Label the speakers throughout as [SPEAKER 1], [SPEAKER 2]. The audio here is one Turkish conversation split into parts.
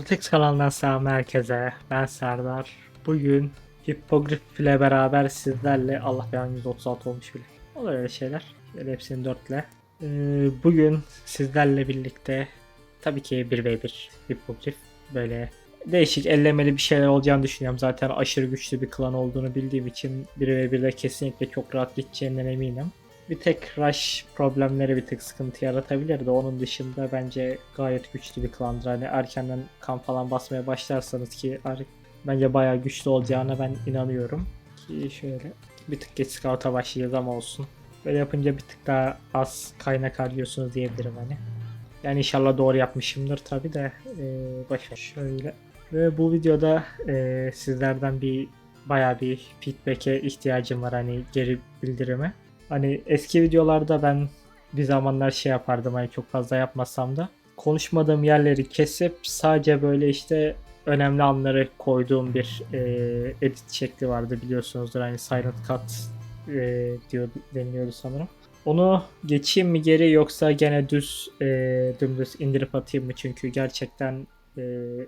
[SPEAKER 1] Stratex kanalından selam herkese. Ben Serdar. Bugün Hippogrif ile beraber sizlerle Allah belanı 136 olmuş bile. Olur öyle şeyler. Böyle hepsini dörtle. Ee, bugün sizlerle birlikte tabii ki 1v1 Hippogrif böyle değişik ellemeli bir şeyler olacağını düşünüyorum. Zaten aşırı güçlü bir klan olduğunu bildiğim için 1v1'de kesinlikle çok rahat gideceğinden eminim. Bir tek rush problemleri bir tık sıkıntı yaratabilir de onun dışında bence gayet güçlü bir klandır. Hani erkenden kan falan basmaya başlarsanız ki bence bayağı güçlü olacağına ben inanıyorum. Ki şöyle bir tık geç scout'a başlayacağız ama olsun. Böyle yapınca bir tık daha az kaynak harcıyorsunuz diyebilirim hani. Yani inşallah doğru yapmışımdır tabi de e, ver. Şöyle. Ve bu videoda e, sizlerden bir bayağı bir feedback'e ihtiyacım var hani geri bildirime. Hani eski videolarda ben bir zamanlar şey yapardım hani çok fazla yapmasam da. Konuşmadığım yerleri kesip sadece böyle işte önemli anları koyduğum bir e, edit şekli vardı biliyorsunuzdur. Hani silent cut e, diyor deniliyordu sanırım. Onu geçeyim mi geri yoksa gene düz e, dümdüz indirip atayım mı? Çünkü gerçekten e,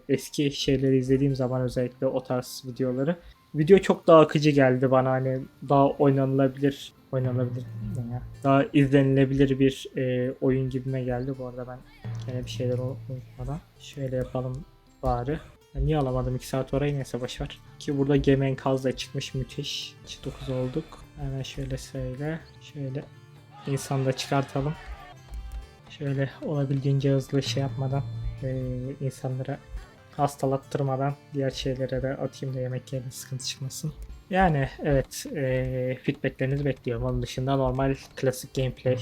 [SPEAKER 1] eski şeyleri izlediğim zaman özellikle o tarz videoları video çok daha akıcı geldi bana hani daha oynanılabilir oynanabilir ne ya? daha izlenilebilir bir e, oyun gibime geldi. Bu arada ben gene bir şeyler unutmadan şöyle yapalım bari. Ben niye alamadım? 2 saat orayı neyse boşver ki burada gemi enkazla çıkmış. Müthiş. 9 olduk. Hemen şöyle söyle. Şöyle insan da çıkartalım. Şöyle olabildiğince hızlı şey yapmadan e, insanlara hastalattırmadan diğer şeylere de atayım da yemek yerine sıkıntı çıkmasın. Yani evet e, feedbacklerinizi bekliyorum. Onun dışında normal klasik gameplay.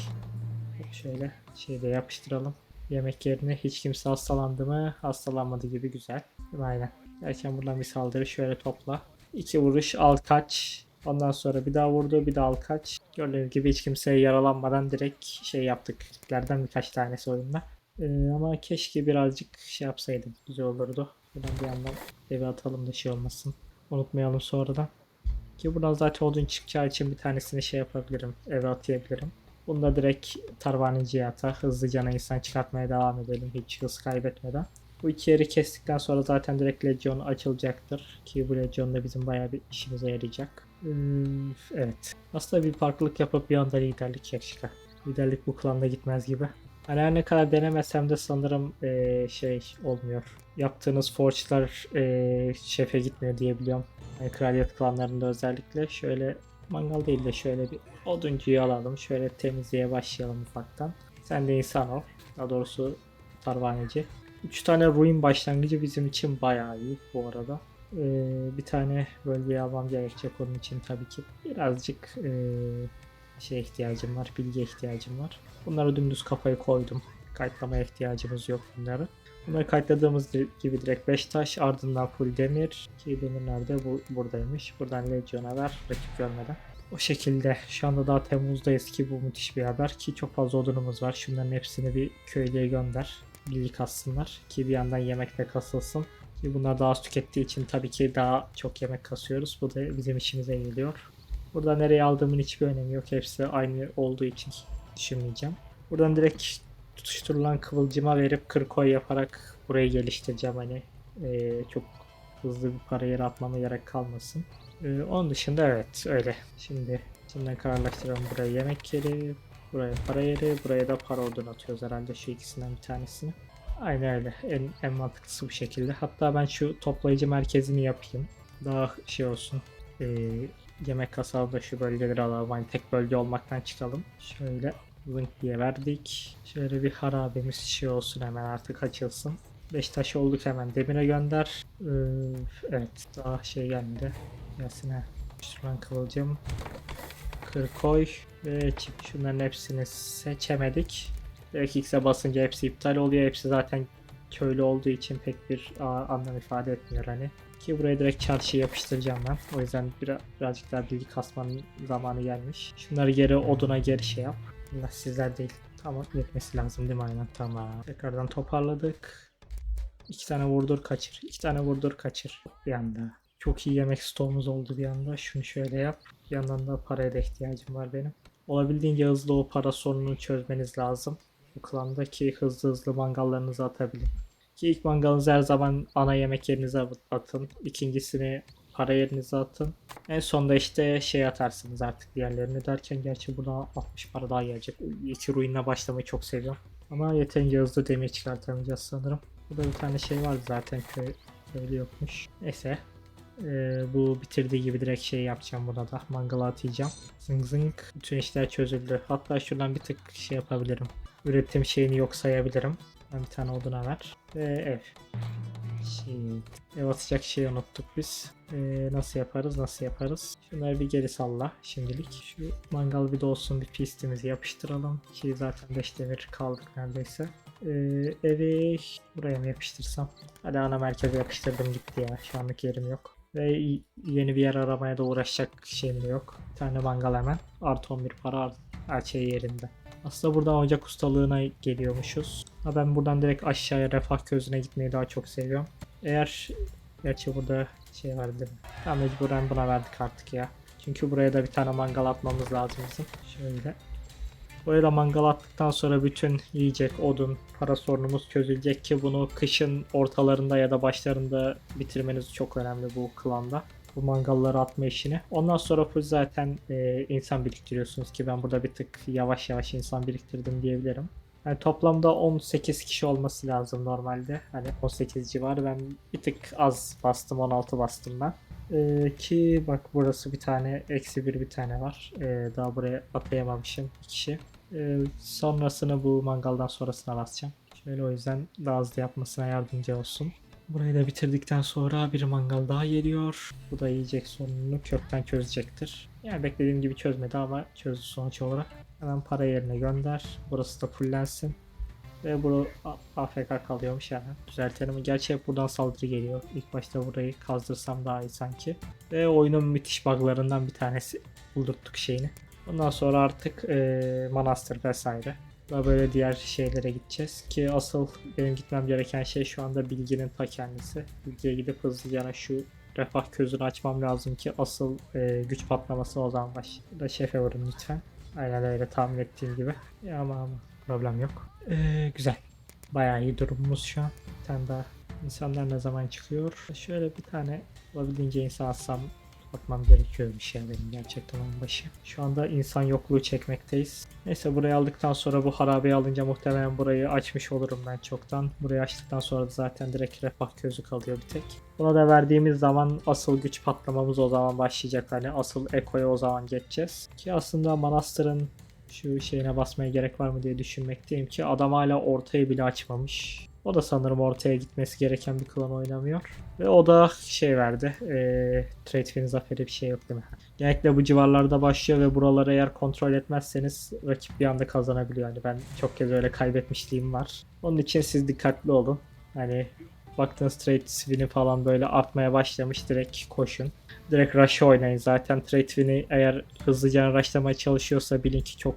[SPEAKER 1] Şöyle şeyde yapıştıralım. Yemek yerine hiç kimse hastalandı mı? Hastalanmadı gibi güzel. Aynen. Derken buradan bir saldırı şöyle topla. İki vuruş al kaç. Ondan sonra bir daha vurdu bir daha al kaç. Gördüğünüz gibi hiç kimseye yaralanmadan direkt şey yaptık. Birkaç tanesi oyunda. Ee, ama keşke birazcık şey yapsaydım. Güzel olurdu. Buradan bir yandan eve atalım da şey olmasın. Unutmayalım sonradan. Ki buradan zaten odun çıkacağı için bir tanesini şey yapabilirim. Eve atayabilirim. Bunu da direkt tarvaneciye atar. Hızlıca insan çıkartmaya devam edelim. Hiç hız kaybetmeden. Bu iki yeri kestikten sonra zaten direkt Legion açılacaktır. Ki bu Legion da bizim bayağı bir işimize yarayacak. Üf, evet. Aslında bir farklılık yapıp bir anda liderlik yakışıklı. Liderlik bu klanda gitmez gibi. Hani her ne kadar denemesem de sanırım eee, şey olmuyor. Yaptığınız forge'lar eee, şefe gitmiyor diyebiliyorum. Yani kraliyet klanlarında özellikle. Şöyle mangal değil de şöyle bir oduncuyu alalım. Şöyle temizliğe başlayalım ufaktan. Sen de insan ol. Daha doğrusu tarvaneci. 3 tane ruin başlangıcı bizim için bayağı iyi bu arada. Ee, bir tane bölgeye almam gerekecek onun için tabii ki. Birazcık ee, şey ihtiyacım var, bilgi ihtiyacım var. Bunları dümdüz kafaya koydum. Kayıtlamaya ihtiyacımız yok bunları. Bunları kayıtladığımız gibi direkt 5 taş ardından full demir. Ki demir nerede? Bu buradaymış. Buradan Legion'a ver rakip görmeden. O şekilde şu anda daha Temmuz'dayız ki bu müthiş bir haber ki çok fazla odunumuz var. Şunların hepsini bir köylüye gönder. Bilgi kassınlar ki bir yandan yemek de kasılsın. Ki bunlar daha az tükettiği için tabii ki daha çok yemek kasıyoruz. Bu da bizim işimize geliyor. Burada nereye aldığımın hiçbir önemi yok. Hepsi aynı olduğu için düşünmeyeceğim. Buradan direkt tutuşturulan kıvılcıma verip kırkoy yaparak burayı geliştireceğim hani Ee, çok hızlı bir para yere atmama gerek kalmasın. Ee, onun dışında evet öyle. Şimdi şimdiden kararlaştıralım buraya yemek yeri, buraya para yeri, buraya da para odun atıyoruz herhalde şu ikisinden bir tanesini. Aynen öyle. En, en mantıklısı bu şekilde. Hatta ben şu toplayıcı merkezini yapayım. Daha şey olsun. Ee, yemek kasalım şu bölgeleri alalım. Hani tek bölge olmaktan çıkalım. Şöyle link diye verdik. Şöyle bir harabemiz şey olsun hemen artık açılsın. 5 taş olduk hemen demire gönder. Ee, evet daha şey geldi. Gelsin ha. Şuradan kıvılcım. Kır koy ve çip şunların hepsini seçemedik. Direkt X'e basınca hepsi iptal oluyor. Hepsi zaten köylü olduğu için pek bir anlam ifade etmiyor hani. Ki buraya direkt çarşı yapıştıracağım ben. O yüzden biraz, birazcık daha bilgi kasmanın zamanı gelmiş. Şunları geri oduna geri şey yap. Bunlar sizler değil. Tamam yetmesi lazım değil mi aynen tamam. Tekrardan toparladık. İki tane vurdur kaçır. İki tane vurdur kaçır. Bir anda. Çok iyi yemek stoğumuz oldu bir anda. Şunu şöyle yap. Bir yandan da paraya da ihtiyacım var benim. Olabildiğince hızlı o para sorununu çözmeniz lazım. Bu klandaki hızlı hızlı mangallarınızı atabilin. Ki ilk mangalınızı her zaman ana yemek yerinize atın. İkincisini para yerinize atın. En sonda işte şey atarsınız artık diğerlerini derken gerçi burada 60 para daha gelecek. İki ruinle başlamayı çok seviyorum. Ama yeterince hızlı demir çıkartamayacağız sanırım. Burada bir tane şey vardı zaten köy köylü yokmuş. Neyse. Ee, bu bitirdiği gibi direkt şey yapacağım buna da. Mangala atacağım. Zıng zıng. Bütün işler çözüldü. Hatta şuradan bir tık şey yapabilirim. Üretim şeyini yok sayabilirim. Ben bir tane oduna ver. Ve ev. Şey, ev atacak şeyi unuttuk biz. Ee, nasıl yaparız nasıl yaparız? Şunları bir geri salla şimdilik. Şu mangal bir de olsun bir pistimizi yapıştıralım. Ki zaten 5 demir kaldık neredeyse. Ee, evi buraya mı yapıştırsam? Hadi ana merkeze yapıştırdım gitti ya. Şu anlık yerim yok. Ve yeni bir yer aramaya da uğraşacak şeyim de yok. Bir tane mangal hemen. Artı 11 para artı her şey yerinde. Aslında buradan ocak ustalığına geliyormuşuz. Ha ben buradan direkt aşağıya refah közüne gitmeyi daha çok seviyorum. Eğer gerçi burada şey var değil mi? Tamam mecburen buna verdik artık ya. Çünkü buraya da bir tane mangal atmamız lazım bizim. Şöyle. Buraya da mangal attıktan sonra bütün yiyecek, odun, para sorunumuz çözülecek ki bunu kışın ortalarında ya da başlarında bitirmeniz çok önemli bu klanda. Bu mangalları atma işini. Ondan sonra full zaten e, insan biriktiriyorsunuz ki ben burada bir tık yavaş yavaş insan biriktirdim diyebilirim. Yani toplamda 18 kişi olması lazım normalde. Hani 18 civarı ben bir tık az bastım 16 bastım ben. Ee, ki bak burası bir tane eksi bir bir tane var. Ee, daha buraya atlayamamışım bir kişi. Ee, sonrasını bu mangaldan sonrasına basacağım. Şöyle o yüzden daha hızlı yapmasına yardımcı olsun. Burayı da bitirdikten sonra bir mangal daha geliyor. Bu da yiyecek sorununu kökten çözecektir. Yani beklediğim gibi çözmedi ama çözdü sonuç olarak. Hemen para yerine gönder. Burası da fullensin. Ve bu AFK kalıyormuş yani. Düzeltelim. Gerçi buradan saldırı geliyor. İlk başta burayı kazdırsam daha iyi sanki. Ve oyunun müthiş buglarından bir tanesi. Buldurttuk şeyini. Ondan sonra artık eee manastır vesaire. Ve böyle diğer şeylere gideceğiz. Ki asıl benim gitmem gereken şey şu anda bilginin ta kendisi. Bilgiye gidip hızlıca şu refah közünü açmam lazım ki asıl eee, güç patlaması o zaman baş. Da şefe vurun lütfen. Aynen öyle tahmin ettiğim gibi. Ya ama, ama problem yok. Ee, güzel. Bayağı iyi durumumuz şu an. Bir tane daha insanlar ne zaman çıkıyor? Şöyle bir tane olabildiğince insan atsam atmam gerekiyor bir şey benim gerçekten onun başı. Şu anda insan yokluğu çekmekteyiz. Neyse burayı aldıktan sonra bu harabeyi alınca muhtemelen burayı açmış olurum ben çoktan. Burayı açtıktan sonra da zaten direkt refah közü kalıyor bir tek. Buna da verdiğimiz zaman asıl güç patlamamız o zaman başlayacak. Hani asıl ekoya o zaman geçeceğiz. Ki aslında manastırın şu şeyine basmaya gerek var mı diye düşünmekteyim ki adam hala ortayı bile açmamış. O da sanırım ortaya gitmesi gereken bir klan oynamıyor. Ve o da şey verdi. Eee Trade Fin zaferi bir şey yok değil mi? Genellikle bu civarlarda başlıyor ve buraları eğer kontrol etmezseniz rakip bir anda kazanabiliyor. Yani ben çok kez öyle kaybetmişliğim var. Onun için siz dikkatli olun. Hani baktığınız trade swin'i falan böyle artmaya başlamış direkt koşun. Direkt rush oynayın zaten trade swin'i eğer hızlıca rushlamaya çalışıyorsa bilin ki çok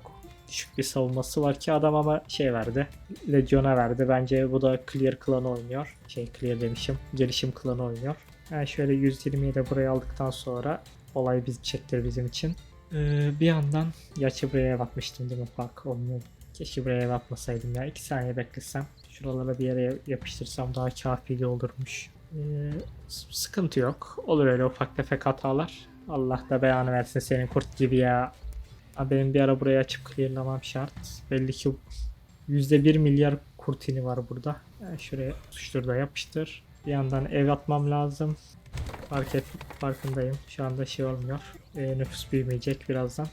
[SPEAKER 1] düşük bir savunması var ki adam ama şey verdi. Legion'a verdi. Bence bu da Clear klanı oynuyor. Şey Clear demişim. Gelişim klanı oynuyor. Yani şöyle 120'yi de buraya aldıktan sonra olay biz çektir bizim için. Ee, bir yandan gerçi buraya bakmıştım değil mi? Bak olmuyor. Keşke buraya bakmasaydım ya. 2 saniye beklesem. Şuralara bir yere yapıştırsam daha kafili olurmuş. Ee, sıkıntı yok. Olur öyle ufak tefek hatalar. Allah da beyanı versin senin kurt gibi ya. Ha, benim bir ara burayı açıp clearlamam şart. Belli ki %1 milyar kurtini var burada. Yani şuraya tuştur da yapıştır. Bir yandan ev atmam lazım. Fark et, farkındayım. Şu anda şey olmuyor. Ee, nüfus büyümeyecek birazdan.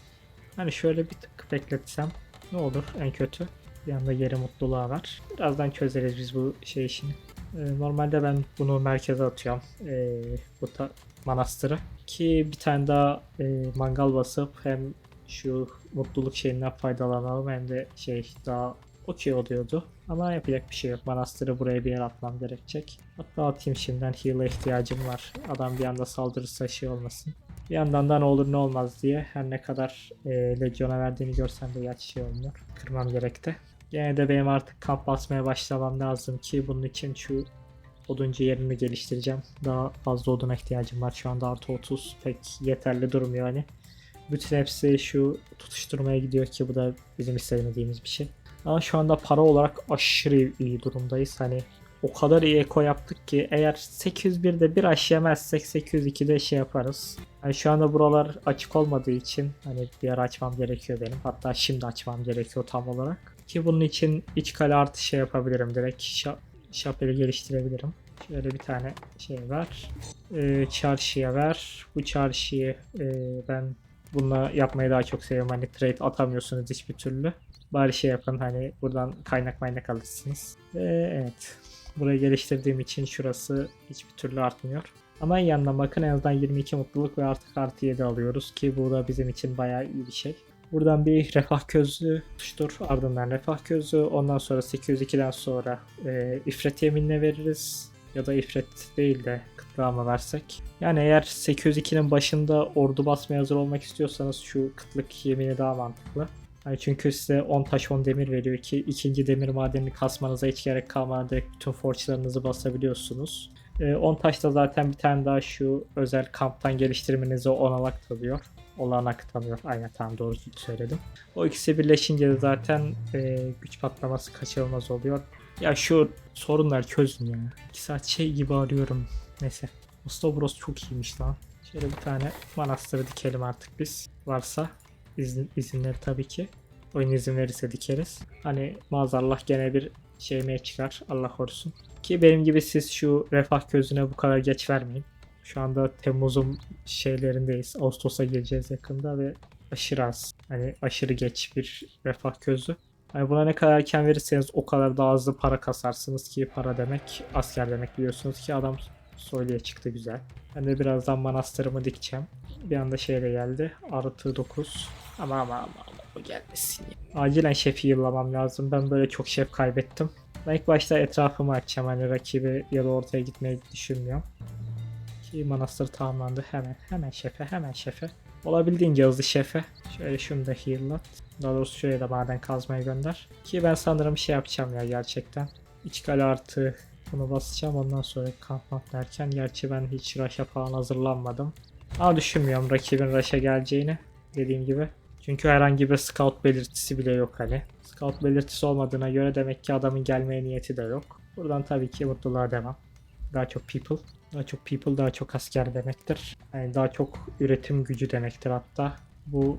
[SPEAKER 1] Hani şöyle bir tık bekletsem ne olur en kötü. Bir anda geri mutluluğa var. Birazdan çözeriz biz bu şey işini. Ee, normalde ben bunu merkeze atıyorum. Ee, bu ta- manastırı. Ki bir tane daha e, mangal basıp hem şu mutluluk şeyinden faydalanalım hem de şey daha okey oluyordu. Ama yapacak bir şey yok. Manastırı buraya bir yer atmam gerekecek. Hatta atayım şimdiden heal'a ihtiyacım var. Adam bir anda saldırırsa şey olmasın. Bir yandan da ne olur ne olmaz diye her ne kadar e, Legion'a verdiğini görsem de gerçi şey olmuyor. Kırmam gerekti. Gene de benim artık kamp basmaya başlamam lazım ki bunun için şu oduncu yerini geliştireceğim. Daha fazla oduna ihtiyacım var. Şu anda artı 30 pek yeterli durmuyor hani. Bütün hepsi şu tutuşturmaya gidiyor ki bu da bizim istemediğimiz bir şey. Ama şu anda para olarak aşırı iyi durumdayız. Hani o kadar iyi eko yaptık ki eğer 801'de bir aş yemezsek 802'de şey yaparız. Yani şu anda buralar açık olmadığı için hani bir ara açmam gerekiyor benim. Hatta şimdi açmam gerekiyor tam olarak. Ki bunun için iç kale artı şey yapabilirim direkt. Şa- şapeli geliştirebilirim. Şöyle bir tane şey var. Ee, çarşıya ver. Bu çarşıyı e, ben bununla yapmayı daha çok seviyorum. Hani trade atamıyorsunuz hiçbir türlü. Bari şey yapın hani buradan kaynak maynak alırsınız. Ve evet. Burayı geliştirdiğim için şurası hiçbir türlü artmıyor. Ama yandan bakın en azından 22 mutluluk ve artık artı 7 alıyoruz ki bu da bizim için bayağı iyi bir şey. Buradan bir refah közlüğü tutuştur. Ardından refah közlüğü. Ondan sonra 802'den sonra e, ifret yeminine veririz. Ya da ifret değil de kıtlığa mı versek. Yani eğer 802'nin başında ordu basmaya hazır olmak istiyorsanız şu kıtlık yemini daha mantıklı. Yani çünkü size 10 taş 10 demir veriyor ki ikinci demir madenini kasmanıza hiç gerek direkt bütün forçlarınızı basabiliyorsunuz. Ee, 10 taş da zaten bir tane daha şu özel kamptan geliştirmenize olanak tanıyor. Olanak tanıyor. Aynen tam doğru söyledim. O ikisi birleşince de zaten e, güç patlaması kaçınılmaz oluyor. Ya şu sorunlar çözün ya. 2 saat şey gibi arıyorum. Neyse. Ostobros çok iyiymiş lan. Şöyle bir tane manastırı dikelim artık biz. Varsa izin, izinleri tabii ki. Oyun izin verirse dikeriz. Hani maazallah gene bir şeymeye çıkar. Allah korusun. Ki benim gibi siz şu refah gözüne bu kadar geç vermeyin. Şu anda Temmuz'un şeylerindeyiz. Ağustos'a gireceğiz yakında ve aşırı az. Hani aşırı geç bir refah közü. Hani buna ne kadar erken verirseniz o kadar daha hızlı para kasarsınız ki para demek asker demek biliyorsunuz ki adam soyluya çıktı güzel. Ben de birazdan manastırımı dikeceğim. Bir anda şeyle geldi. Artı 9. Ama ama ama ama bu gelmesin ya. Acilen şefi yıllamam lazım. Ben böyle çok şef kaybettim. Ben ilk başta etrafımı açacağım. Hani rakibi ya da ortaya gitmeyi düşünmüyorum. Ki manastır tamamlandı. Hemen hemen şefe hemen şefe. Olabildiğince hızlı şefe. Şöyle şunu da heal'lat. Daha doğrusu şuraya da maden kazmaya gönder. Ki ben sanırım şey yapacağım ya gerçekten. İç kale artı bunu basacağım ondan sonra kampant derken gerçi ben hiç rush'a falan hazırlanmadım. Ama düşünmüyorum rakibin rush'a geleceğini dediğim gibi. Çünkü herhangi bir scout belirtisi bile yok hani. Scout belirtisi olmadığına göre demek ki adamın gelmeye niyeti de yok. Buradan tabii ki mutluluğa devam. Daha çok people. Daha çok people daha çok asker demektir. Yani daha çok üretim gücü demektir hatta. Bu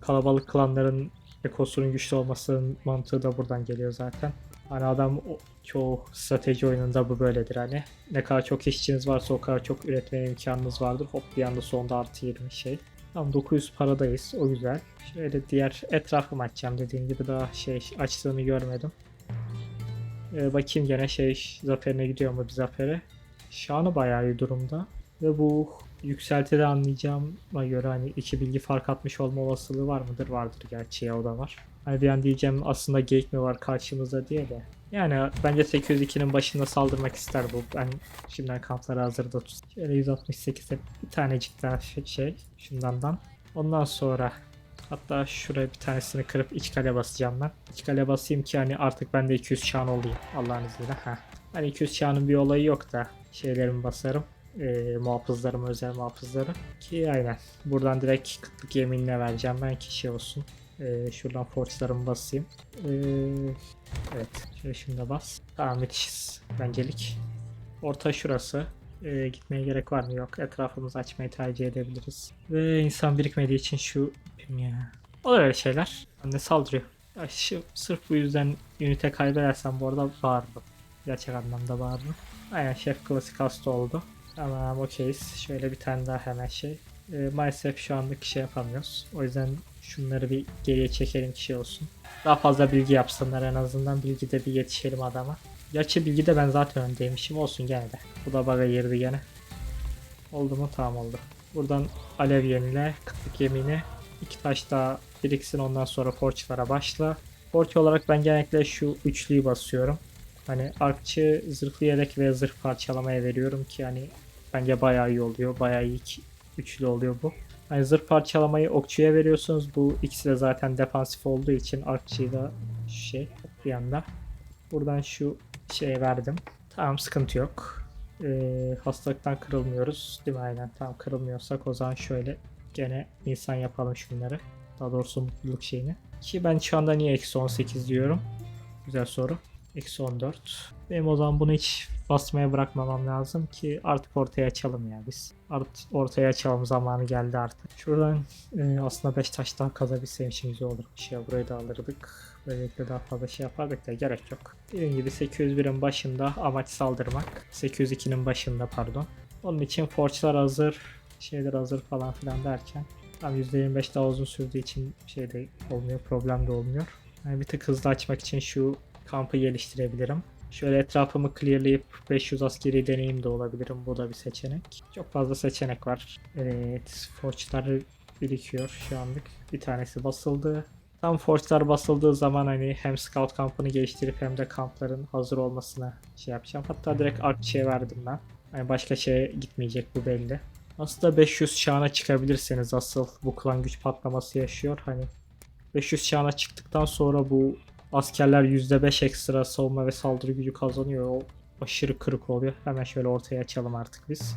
[SPEAKER 1] kalabalık klanların ekosunun güçlü olmasının mantığı da buradan geliyor zaten. Hani adam çoğu strateji oyununda bu böyledir hani. Ne kadar çok işçiniz varsa o kadar çok üretme imkanınız vardır. Hop bir anda sonunda artı 20 şey. Tam 900 paradayız o güzel. Şöyle diğer etrafımı açacağım dediğim gibi daha şey açtığını görmedim. Ee, bakayım gene şey zaferine gidiyor mu bir zafere. Şanı bayağı iyi durumda. Ve bu yükseltide anlayacağıma göre hani iki bilgi fark atmış olma olasılığı var mıdır? Vardır gerçi ya o da var. Hani bir an diyeceğim aslında geyik mi var karşımızda diye de. Yani bence 802'nin başında saldırmak ister bu. Ben şimdiden kampları hazırda tut. Şöyle 168'e bir tanecik daha şey- şey şundandan. Ondan sonra hatta şuraya bir tanesini kırıp iç kale basacağım ben. İç kale basayım ki hani artık ben de 200 şan olayım Allah'ın izniyle. Heh. Hani 200 şanın bir olayı yok da şeylerimi basarım. Ee, muhafızlarım özel muhafızları. Ki aynen. Buradan direkt kıtlık yeminine vereceğim ben kişi olsun. Ee, şuradan forçlarımı basayım. Ee, evet. Şöyle şimdi bas. Tamam müthişiz. Bencelik. Orta şurası. Ee, gitmeye gerek var mı? Yok. Etrafımızı açmayı tercih edebiliriz. Ve insan birikmediği için şu ya. Olur öyle şeyler. Anne saldırıyor. Ya şu, sırf bu yüzden ünite kaybedersem bu arada bağırdım. Gerçek anlamda bağırdım. Aynen şef klasik hasta oldu. Tamam okeyiz. Şöyle bir tane daha hemen şey. Ee, maalesef şu anlık şey yapamıyoruz. O yüzden şunları bir geriye çekelim kişi olsun. Daha fazla bilgi yapsınlar en azından. Bilgide bir yetişelim adama. Gerçi bilgide ben zaten öndeymişim. Olsun gene de. Bu da bug'a girdi gene. Oldu mu? Tamam oldu. Buradan alev yenile, kıtlık yemini. iki taş daha biriksin ondan sonra forçlara başla. Forç olarak ben genellikle şu üçlüyü basıyorum. Hani artçı zırhlı yelek ve zırh parçalamaya veriyorum ki hani bence bayağı iyi oluyor. Bayağı iyi üçlü oluyor bu. Hani zırh parçalamayı okçuya veriyorsunuz. Bu ikisi de zaten defansif olduğu için artçıyı da şey bir yanda. Buradan şu şeye verdim. Tamam sıkıntı yok. Ee, hastalıktan kırılmıyoruz. Değil mi? Aynen. Tamam kırılmıyorsak o zaman şöyle gene insan yapalım şunları. Daha doğrusu mutluluk şeyini. Ki ben şu anda niye eksi 18 diyorum? Güzel soru. Eksi 14. Benim o zaman bunu hiç basmaya bırakmamam lazım ki artık ortaya açalım ya biz. Artık ortaya açalım zamanı geldi artık. Şuradan e, aslında 5 taş daha kazabilsem için güzel olur. Şey, burayı da alırdık. Böylelikle daha fazla şey yapardık da gerek yok. Dediğim gibi 801'in başında amaç saldırmak. 802'nin başında pardon. Onun için forçlar hazır, şeyler hazır falan filan derken tam %25 daha uzun sürdüğü için şey de olmuyor, problem de olmuyor. Yani bir tık hızlı açmak için şu kampı geliştirebilirim. Şöyle etrafımı clearlayıp 500 askeri deneyim de olabilirim. Bu da bir seçenek. Çok fazla seçenek var. Evet, forçlar birikiyor şu anlık. Bir tanesi basıldı. Tam forçlar basıldığı zaman hani hem scout kampını geliştirip hem de kampların hazır olmasına şey yapacağım. Hatta direkt artçıya verdim ben. Yani başka şeye gitmeyecek bu belli. Aslında 500 şahına çıkabilirseniz asıl bu klan güç patlaması yaşıyor. Hani 500 şahına çıktıktan sonra bu askerler %5 ekstra savunma ve saldırı gücü kazanıyor. O aşırı kırık oluyor. Hemen şöyle ortaya açalım artık biz.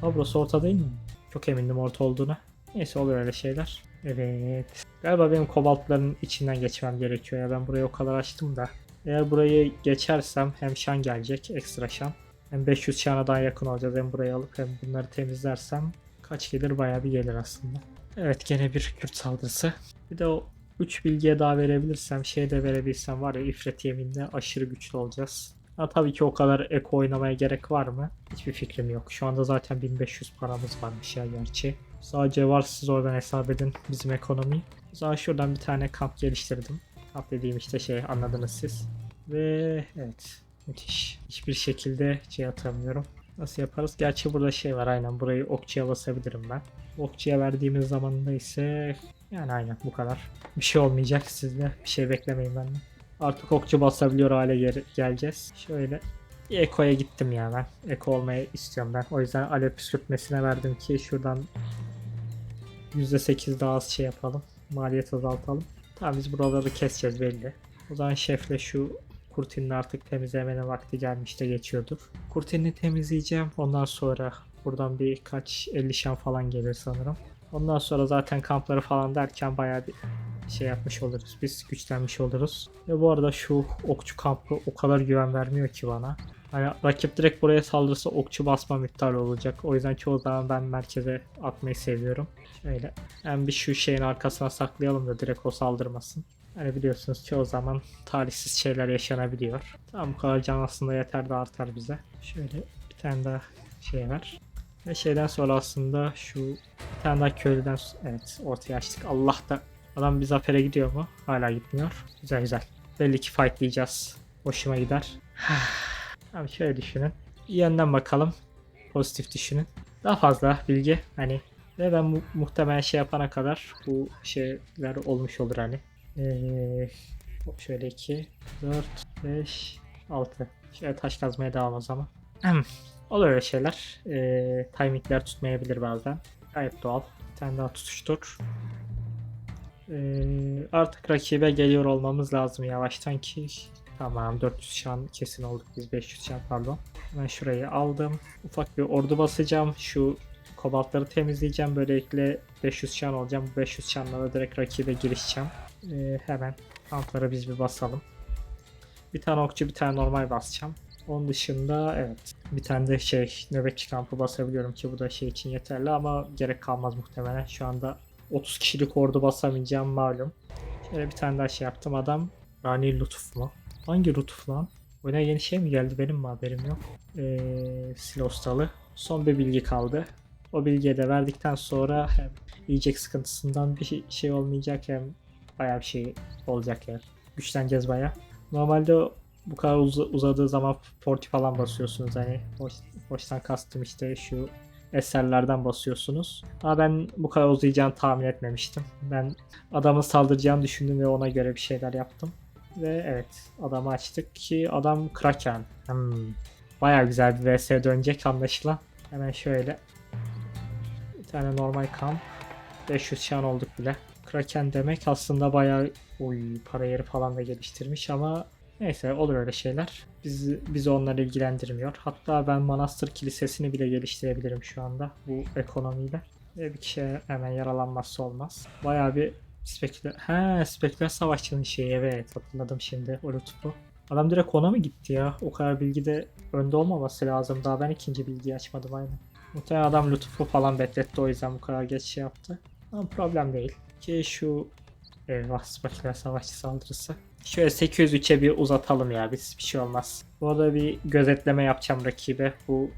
[SPEAKER 1] Ha burası orta değil mi? Çok emindim orta olduğuna. Neyse oluyor öyle şeyler. Evet. Galiba benim kobaltların içinden geçmem gerekiyor ya. Ben burayı o kadar açtım da. Eğer burayı geçersem hem şan gelecek. Ekstra şan. Hem 500 şana daha yakın olacağız. Hem burayı alıp hem bunları temizlersem kaç gelir? Bayağı bir gelir aslında. Evet gene bir Kürt saldırısı. Bir de o 3 bilgiye daha verebilirsem, şey de verebilsem var ya İfrit yeminle aşırı güçlü olacağız. Ha, tabii ki o kadar eko oynamaya gerek var mı? Hiçbir fikrim yok. Şu anda zaten 1500 paramız varmış ya gerçi. Sadece var siz oradan hesap edin bizim ekonomi. O zaman şuradan bir tane kamp geliştirdim. Kamp dediğim işte şey anladınız siz. Ve evet müthiş. Hiçbir şekilde şey atamıyorum. Nasıl yaparız? Gerçi burada şey var aynen burayı okçuya basabilirim ben. Okçuya verdiğimiz zamanda ise yani aynen bu kadar. Bir şey olmayacak sizde. Bir şey beklemeyin benden. Artık okçu basabiliyor hale gel- geleceğiz. Şöyle Eko'ya gittim ya ben. Eko olmayı istiyorum ben. O yüzden alev püskürtmesine verdim ki şuradan %8 daha az şey yapalım. Maliyet azaltalım. Tamam biz buraları keseceğiz belli. O zaman şefle şu kurtinini artık temizlemenin vakti gelmiş de geçiyordur. Kurtinini temizleyeceğim. Ondan sonra buradan birkaç 50 şan falan gelir sanırım. Ondan sonra zaten kampları falan derken bayağı bir şey yapmış oluruz. Biz güçlenmiş oluruz. Ve bu arada şu okçu kampı o kadar güven vermiyor ki bana. Hani rakip direkt buraya saldırırsa okçu basmam iptal olacak. O yüzden çoğu zaman ben merkeze atmayı seviyorum. Şöyle hem bir şu şeyin arkasına saklayalım da direkt o saldırmasın. Hani biliyorsunuz çoğu zaman talihsiz şeyler yaşanabiliyor. Tamam bu kadar can aslında yeter de artar bize. Şöyle bir tane daha şey var. Ve şeyden sonra aslında şu bir tane daha köylüden evet ortaya açtık. Allah da adam bir zafere gidiyor mu? Hala gitmiyor. Güzel güzel. Belli ki fightlayacağız. Hoşuma gider. Abi şöyle düşünün. Bir yönden bakalım. Pozitif düşünün. Daha fazla bilgi hani ve ben mu- muhtemelen şey yapana kadar bu şeyler olmuş olur hani. Ee, şöyle 2, 4, 5, 6. Şöyle taş kazmaya devam o zaman. Olur öyle şeyler. Ee, timingler tutmayabilir bazen. Gayet doğal. Bir tane daha tutuştur. Ee, artık rakibe geliyor olmamız lazım yavaştan ki. Tamam 400 şan kesin olduk biz 500 şan pardon. Ben şurayı aldım. Ufak bir ordu basacağım. Şu kobaltları temizleyeceğim. Böylelikle 500 şan olacağım. Bu 500 şanla da direkt rakibe girişeceğim. Ee, hemen kamplara biz bir basalım. Bir tane okçu bir tane normal basacağım. Onun dışında evet bir tane de şey nöbetçi kampı basabiliyorum ki bu da şey için yeterli ama gerek kalmaz muhtemelen. Şu anda 30 kişilik ordu basamayacağım malum. Şöyle bir tane daha şey yaptım adam. Rani Lutuf mu? Hangi Lutuf lan? Oyuna yeni şey mi geldi benim mi haberim yok. Ee, Silostalı. Son bir bilgi kaldı. O bilgiyi de verdikten sonra hem yiyecek sıkıntısından bir şey- şey olmayacak hem bayağı bir şey olacak yani. Güçleneceğiz bayağı. Normalde bu kadar uz- uzadığı zaman forti falan basıyorsunuz hani boş, boştan kastım işte şu eserlerden basıyorsunuz. Ama ben bu kadar uzayacağını tahmin etmemiştim. Ben adamın saldıracağını düşündüm ve ona göre bir şeyler yaptım. Ve evet adamı açtık ki adam Kraken. Hmm. Bayağı güzel bir vs dönecek anlaşılan. Hemen şöyle bir tane normal kamp. 500 şan olduk bile. Kraken demek aslında bayağı uy para yeri falan da geliştirmiş ama neyse olur öyle şeyler. Biz, bizi onlar ilgilendirmiyor. Hatta ben Manastır Kilisesi'ni bile geliştirebilirim şu anda bu ekonomiyle. Ve bir kişi hemen yaralanmazsa olmaz. Bayağı bir speküler... He speküler savaşçının şeyi evet hatırladım şimdi o lütfu. Adam direkt ona mı gitti ya? O kadar bilgide önde olmaması lazım. Daha ben ikinci bilgiyi açmadım aynen. Muhtemelen adam lütfu falan bekletti o yüzden bu kadar geç şey yaptı. Ama problem değil. Ki şu Eyvah Spakiler Savaşçı saldırısı. Şöyle 803'e bir uzatalım ya biz bir şey olmaz. Bu arada bir gözetleme yapacağım rakibe. Bu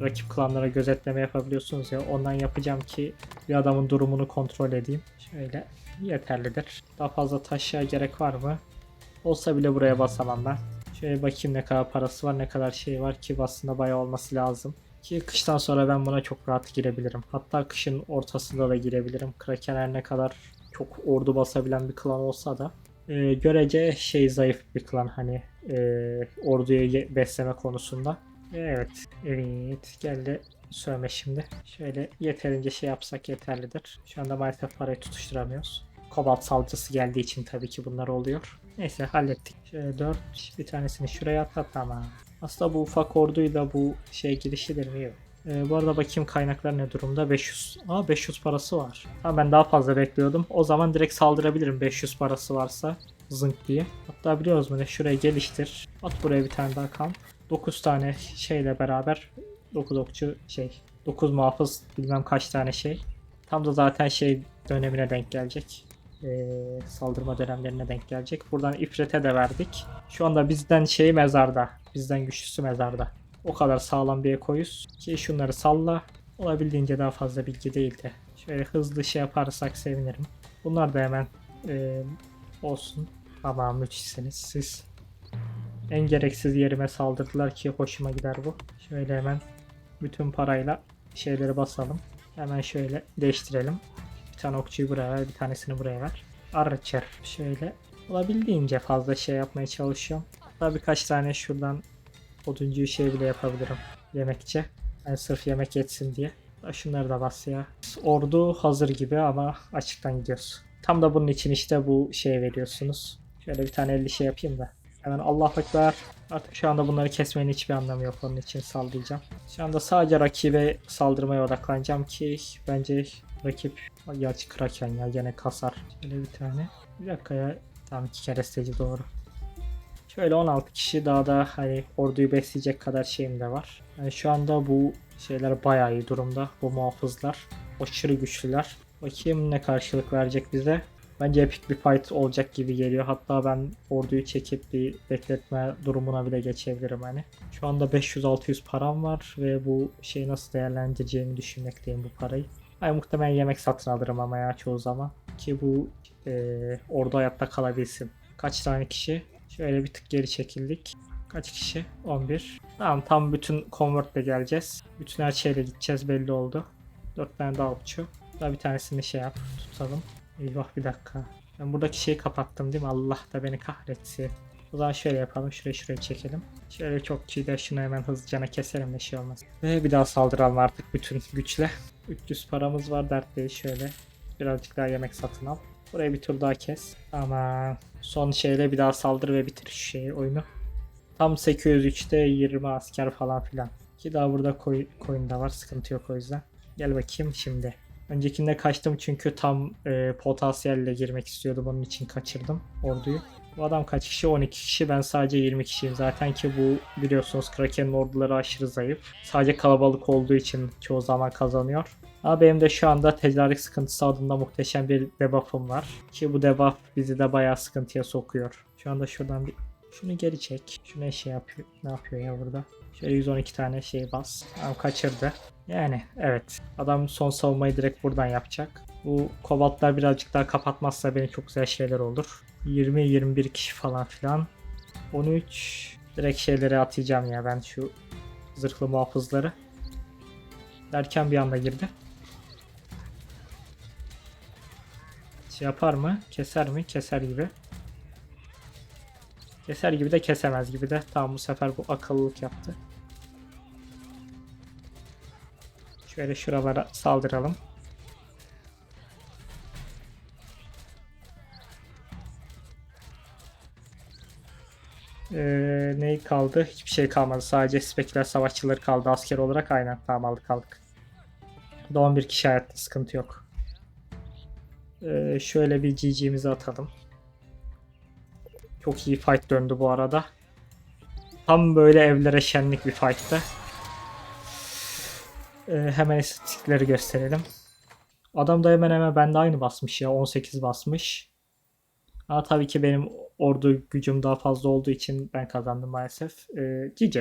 [SPEAKER 1] rakip klanlara gözetleme yapabiliyorsunuz ya ondan yapacağım ki bir adamın durumunu kontrol edeyim. Şöyle yeterlidir. Daha fazla taşya gerek var mı? Olsa bile buraya basamam ben. Şöyle bakayım ne kadar parası var ne kadar şey var ki aslında bayağı olması lazım. Ki kıştan sonra ben buna çok rahat girebilirim. Hatta kışın ortasında da girebilirim. Kraken her ne kadar çok ordu basabilen bir klan olsa da e, görece şey zayıf bir klan hani e, orduyu besleme konusunda. Evet, evet geldi sövme şimdi. Şöyle yeterince şey yapsak yeterlidir. Şu anda maalesef parayı tutuşturamıyoruz. Kobalt saldırısı geldiği için tabii ki bunlar oluyor. Neyse hallettik. Şöyle 4 bir tanesini şuraya atla tamam. Aslında bu ufak orduyla bu şey girişilir mi? Yok. Ee, bu arada bakayım kaynaklar ne durumda? 500. Aa 500 parası var. Ha ben daha fazla bekliyordum. O zaman direkt saldırabilirim 500 parası varsa. Zınk diye. Hatta biliyoruz mu ne? Şuraya geliştir. At buraya bir tane daha kamp. 9 tane şeyle beraber 9 okçu şey 9 muhafız bilmem kaç tane şey. Tam da zaten şey dönemine denk gelecek. Ee, saldırma dönemlerine denk gelecek. Buradan İfrit'e de verdik. Şu anda bizden şey mezarda. Bizden güçlüsü mezarda. O kadar sağlam bir ekoyuz ki şunları salla. Olabildiğince daha fazla bilgi değil de. Şöyle hızlı şey yaparsak sevinirim. Bunlar da hemen e, olsun. Ama müthişsiniz siz. En gereksiz yerime saldırdılar ki hoşuma gider bu. Şöyle hemen bütün parayla şeyleri basalım. Hemen şöyle değiştirelim. Bir tane okçuyu buraya ver, bir tanesini buraya ver. Archer şöyle olabildiğince fazla şey yapmaya çalışıyorum. Hatta birkaç tane şuradan oduncuyu şey bile yapabilirim. Yemekçe. Yani sırf yemek yetsin diye. Şunları da bas ya. Ordu hazır gibi ama açıktan gidiyoruz. Tam da bunun için işte bu şey veriyorsunuz. Şöyle bir tane 50 şey yapayım da. Hemen Allah ekber. Artık şu anda bunları kesmenin hiçbir anlamı yok. Onun için saldıracağım. Şu anda sadece rakibe saldırmaya odaklanacağım ki bence rakip gerçi Kraken ya gene kasar. Şöyle bir tane. Bir dakika ya. Tamam iki kere doğru. Şöyle 16 kişi daha da hani orduyu besleyecek kadar şeyim de var. Yani şu anda bu şeyler bayağı iyi durumda. Bu muhafızlar. Aşırı güçlüler. Bakayım ne karşılık verecek bize. Bence epik bir fight olacak gibi geliyor. Hatta ben orduyu çekip bir bekletme durumuna bile geçebilirim hani. Şu anda 500-600 param var ve bu şeyi nasıl değerlendireceğimi düşünmekteyim bu parayı. Ay muhtemelen yemek satın alırım ama ya çoğu zaman. Ki bu eee ordu hayatta kalabilsin. Kaç tane kişi? Şöyle bir tık geri çekildik. Kaç kişi? 11. Tamam tam bütün convert'le geleceğiz. Bütün her şeyle gideceğiz belli oldu. 4 tane daha okçu. Daha bir tanesini şey yap tutalım. Eyvah bir dakika. Ben buradaki şeyi kapattım değil mi? Allah da beni kahretsin. O zaman şöyle yapalım. Şuraya şuraya çekelim. Şöyle çok da şunu hemen hızlıca keselim de şey olmaz. Ve bir daha saldıralım artık bütün güçle. 300 paramız var dert değil şöyle. Birazcık daha yemek satın al. Buraya bir tur daha kes. Ama son şeyle bir daha saldır ve bitir şu şeyi oyunu. Tam 803'te 20 asker falan filan. Ki daha burada koy, coin da var. Sıkıntı yok o yüzden. Gel bakayım şimdi. Öncekinde kaçtım çünkü tam e, potansiyelle girmek istiyordum. Onun için kaçırdım orduyu. Bu adam kaç kişi? 12 kişi. Ben sadece 20 kişiyim zaten ki bu biliyorsunuz Kraken'in orduları aşırı zayıf. Sadece kalabalık olduğu için çoğu zaman kazanıyor. Ama benim de şu anda tedarik sıkıntısı adında muhteşem bir debuff'ım var. Ki bu debuff bizi de bayağı sıkıntıya sokuyor. Şu anda şuradan bir şunu geri çek. Şunu şey yapıyor. Ne yapıyor ya burada? Şöyle 112 tane şey bas. Tamam kaçırdı. Yani evet. Adam son savunmayı direkt buradan yapacak. Bu kobaltlar birazcık daha kapatmazsa benim çok güzel şeyler olur. 20-21 kişi falan filan. 13 direkt şeyleri atacağım ya ben şu zırhlı muhafızları. Derken bir anda girdi. Şey yapar mı? Keser mi? Keser gibi. Keser gibi de kesemez gibi de. Tamam bu sefer bu akıllılık yaptı. Şöyle şuralara saldıralım. Ee, ne kaldı? Hiçbir şey kalmadı. Sadece speküler savaşçıları kaldı asker olarak. Aynen tamam aldık aldık. Da 11 kişi hayatta sıkıntı yok. Ee, şöyle bir GG'mizi atalım. Çok iyi fight döndü bu arada. Tam böyle evlere şenlik bir fight'tı. Ee, hemen istatistikleri gösterelim. Adam da hemen hemen bende aynı basmış ya. 18 basmış. Ama tabii ki benim ordu gücüm daha fazla olduğu için ben kazandım maalesef. Ee, GG.